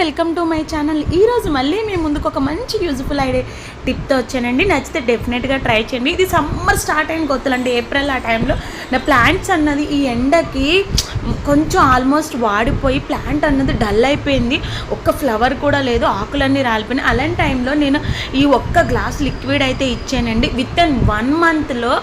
Welcome to my channel. ఈరోజు మళ్ళీ మీ ముందుకు ఒక మంచి యూజ్ఫుల్ ఐడియా టిప్తో వచ్చానండి. నచ్చితే డెఫినెట్గా ట్రై చేయండి. ఇది సమ్మర్ స్టార్ట్ అయిన కొత్తలండి. ఏప్రిల్ ఆ టైంలో నా ప్లాంట్స్ అన్నది ఈ ఎండకి కొంచెం ఆల్మోస్ట్ వాడిపోయి ప్లాంట్ అన్నది డల్ అయిపోయింది. ఒక్క ఫ్లవర్ కూడా లేదు. ఆకులన్నీ రాలిపోయినాయి. అలాంటి టైంలో నేను ఈ ఒక్క గ్లాస్ లిక్విడ్ అయితే ఇచ్చానండి. విత్ ఇన్ వన్ మంత్లో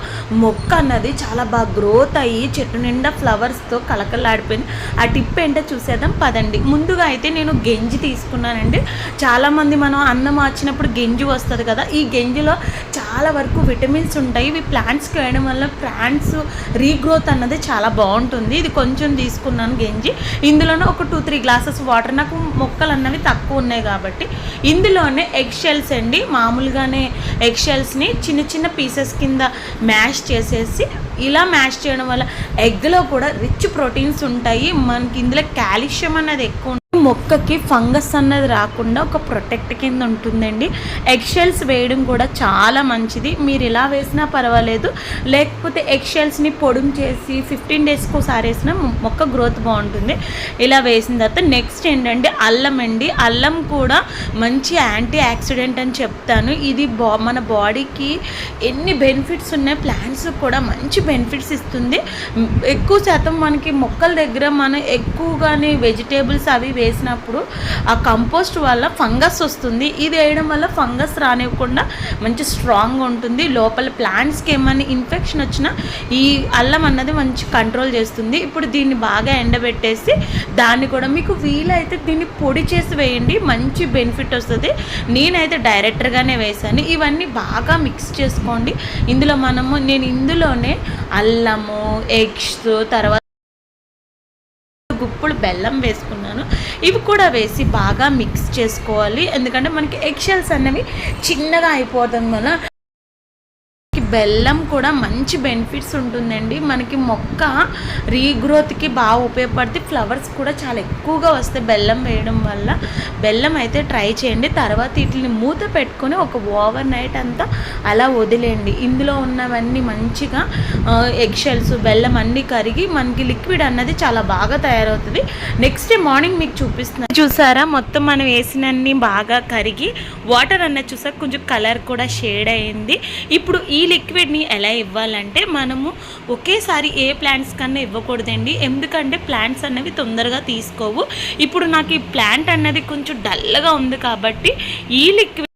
మొక్క అన్నది చాలా బాగా గ్రోత్ అయ్యి చెట్టు నిండా ఫ్లవర్స్తో కలకలాడిపోయింది ఆ టిప్ ఏంటో చూసేద్దాం. పదండి. ముందుగా అయితే నేను గెంజి తీసుకున్నానండి. చాలామంది మనం అన్నం మార్చినప్పుడు గెంజి వస్తుంది కదా ఈ గెంజిలో చాలా వరకు విటమిన్స్ ఉంటాయి. ఇవి ప్లాంట్స్కి వేయడం వల్ల ప్లాంట్స్ రీగ్రోత్ అన్నది చాలా బాగుంటుంది. ఇది కొంచెం తీసుకున్నాను గెంజి. ఇందులోనే ఒక టూ త్రీ గ్లాసెస్ వాటర్ నాకు మొక్కలు అన్నవి తక్కువ ఉన్నాయి కాబట్టి. ఇందులోనే ఎగ్ షెల్స్ అండి. మామూలుగానే ఎగ్ షెల్స్ని చిన్న చిన్న పీసెస్ కింద మ్యాష్ చేసేసి ఇలా మ్యాష్ చేయడం వల్ల ఎగ్లో కూడా రిచ్ ప్రోటీన్స్ ఉంటాయి. మనకి ఇందులో కాల్షియం అనేది ఎక్కువ మొక్కకి ఫంగస్ అన్నది రాకుండా ఒక ప్రొటెక్ట్ కింద ఉంటుందండి. ఎగ్షెల్స్ వేయడం కూడా చాలా మంచిది. మీరు ఇలా వేసినా పర్వాలేదు. లేకపోతే ఎగ్షెల్స్ని పొడుం చేసి ఫిఫ్టీన్ డేస్కి ఒకసారి వేసినా మొక్క గ్రోత్ బాగుంటుంది. ఇలా వేసిన తర్వాత నెక్స్ట్ ఏంటంటే అల్లం అండి. అల్లం కూడా మంచి యాంటీ యాక్సిడెంట్ అని చెప్తాను. ఇది బా మన బాడీకి ఎన్ని బెనిఫిట్స్ ఉన్నాయి ప్లాంట్స్ కూడా మంచి బెనిఫిట్స్ ఇస్తుంది. ఎక్కువ శాతం మనకి మొక్కల దగ్గర మనం ఎక్కువగానే వెజిటేబుల్స్ అవి వేసినప్పుడు ఆ కంపోస్ట్ వల్ల ఫంగస్ వస్తుంది. ఇది వేయడం వల్ల ఫంగస్ రానివ్వకుండా మంచి స్ట్రాంగ్ ఉంటుంది. లోపల ప్లాంట్స్కి ఏమైనా ఇన్ఫెక్షన్ వచ్చినా ఈ అల్లం అన్నది మంచి కంట్రోల్ చేస్తుంది. ఇప్పుడు దీన్ని బాగా ఎండబెట్టేసి దాన్ని కూడా మీకు వీలైతే దీన్ని పొడి చేసి వేయండి. మంచి బెనిఫిట్ వస్తుంది. నేనైతే డైరెక్టర్గానే వేశాను. ఇవన్నీ బాగా మిక్స్ చేసుకోండి. ఇందులో మనము నేను ఇందులోనే అల్లము ఎగ్స్ తర్వాత గుప్పుడు బెల్లం వేసుకున్నాను. ఇవి కూడా వేసి బాగా మిక్స్ చేసుకోవాలి. ఎందుకంటే మనకి ఎగ్షెల్స్ అనేవి చిన్నగా అయిపోవడం వల్ల బెల్లం కూడా మంచి బెనిఫిట్స్ ఉంటుందండి. మనకి మొక్క రీగ్రోత్కి బాగా ఉపయోగపడితే ఫ్లవర్స్ కూడా చాలా ఎక్కువగా వస్తాయి బెల్లం వేయడం వల్ల. బెల్లం అయితే ట్రై చేయండి. తర్వాత వీటిని మూత పెట్టుకొని ఒక ఓవర్ నైట్ అంతా అలా వదిలేయండి. ఇందులో ఉన్నవన్నీ మంచిగా ఎగ్ షెల్స్ బెల్లం అన్నీ కరిగి మనకి లిక్విడ్ అన్నది చాలా బాగా తయారవుతుంది. నెక్స్ట్ డే మార్నింగ్ మీకు చూపిస్తున్నాను చూసారా? మొత్తం మనం వేసినన్ని బాగా కరిగి వాటర్ అన్నది చూసాక కొంచెం కలర్ కూడా షేడ్ అయింది. ఇప్పుడు ఈ లిక్విడ్ని ఎలా ఇవ్వాలంటే మనము ఒకేసారి ఏ ప్లాంట్స్ కన్నా ఇవ్వకూడదండి. ఎందుకంటే ప్లాంట్స్ అనేవి తొందరగా తీసుకోవు. ఇప్పుడు నాకు ఈ ప్లాంట్ అన్నది కొంచెం డల్గా ఉంది కాబట్టి ఈ లిక్విడ్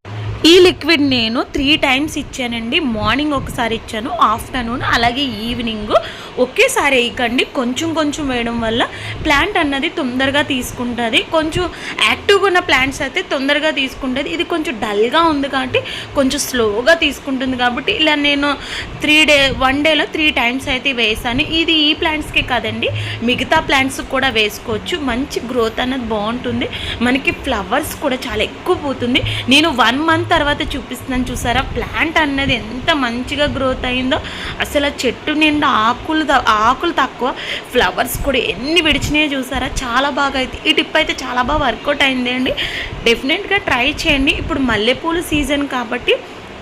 ఈ లిక్విడ్ నేను త్రీ టైమ్స్ ఇచ్చానండి. మార్నింగ్ ఒకసారి ఇచ్చాను ఆఫ్టర్నూన్ అలాగే ఈవినింగ్. ఒకేసారి వేయకండి. కొంచెం కొంచెం వేయడం వల్ల ప్లాంట్ అన్నది తొందరగా తీసుకుంటుంది. కొంచెం యాక్టివ్గా ఉన్న ప్లాంట్స్ అయితే తొందరగా తీసుకుంటుంది. ఇది కొంచెం డల్గా ఉంది కాబట్టి కొంచెం స్లోగా తీసుకుంటుంది కాబట్టి ఇలా నేను త్రీ డే వన్ డేలో త్రీ టైమ్స్ అయితే వేసాను. ఇది ఈ ప్లాంట్స్కే కాదండి. మిగతా ప్లాంట్స్ కూడా వేసుకోవచ్చు. మంచి గ్రోత్ అన్నది బాగుంటుంది. మనకి ఫ్లవర్స్ కూడా చాలా ఎక్కువ పోతుంది. నేను వన్ మంత్ తర్వాత చూపిస్తున్నాను చూసారా? ప్లాంట్ అన్నది ఎంత మంచిగా గ్రోత్ అయిందో. అసలు ఆ చెట్టు నిండా ఆకులు ఆకులు ఆకులు తక్కువ ఫ్లవర్స్ కూడా ఎన్ని విడిచినాయో చూసారా? చాలా బాగా అయితే ఈ టిప్ అయితే చాలా బాగా వర్కౌట్ అయింది అండి. డెఫినెట్గా ట్రై చేయండి. ఇప్పుడు మల్లెపూలు సీజన్ కాబట్టి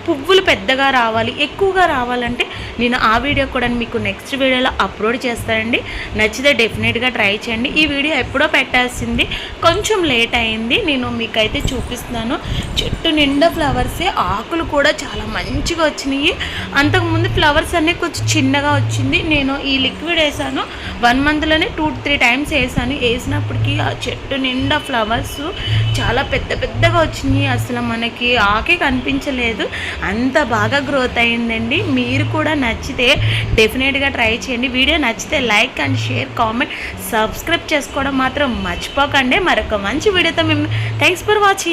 పువ్వులు పెద్దగా రావాలి ఎక్కువగా రావాలంటే నేను ఆ వీడియో కూడా మీకు నెక్స్ట్ వీడియోలో అప్లోడ్ చేస్తానండి. నచ్చితే డెఫినెట్గా ట్రై చేయండి. ఈ వీడియో ఎప్పుడో పెట్టాల్సింది కొంచెం లేట్ అయింది. నేను మీకైతే చూపిస్తున్నాను. చెట్టు నిండా ఫ్లవర్సే ఆకులు కూడా చాలా మంచిగా వచ్చినాయి. అంతకుముందు ఫ్లవర్స్ అన్నీ కొంచెం చిన్నగా వచ్చింది. నేను ఈ లిక్విడ్ వేసాను. వన్ మంత్లోనే టూ త్రీ టైమ్స్ వేసాను. వేసినప్పటికీ ఆ చెట్టు నిండా ఫ్లవర్స్ చాలా పెద్ద పెద్దగా వచ్చినాయి. అసలు మనకి ఆకే కనిపించలేదు. అంత బాగా గ్రోత్ అయిందండి. మీరు కూడా నచ్చితే డెఫినెట్గా ట్రై చేయండి. వీడియో నచ్చితే like and share comment subscribe చేసుకోవడం మాత్రం మర్చిపోకండి. మరొక మంచి వీడియోతో మేము థ్యాంక్స్ ఫర్ వాచింగ్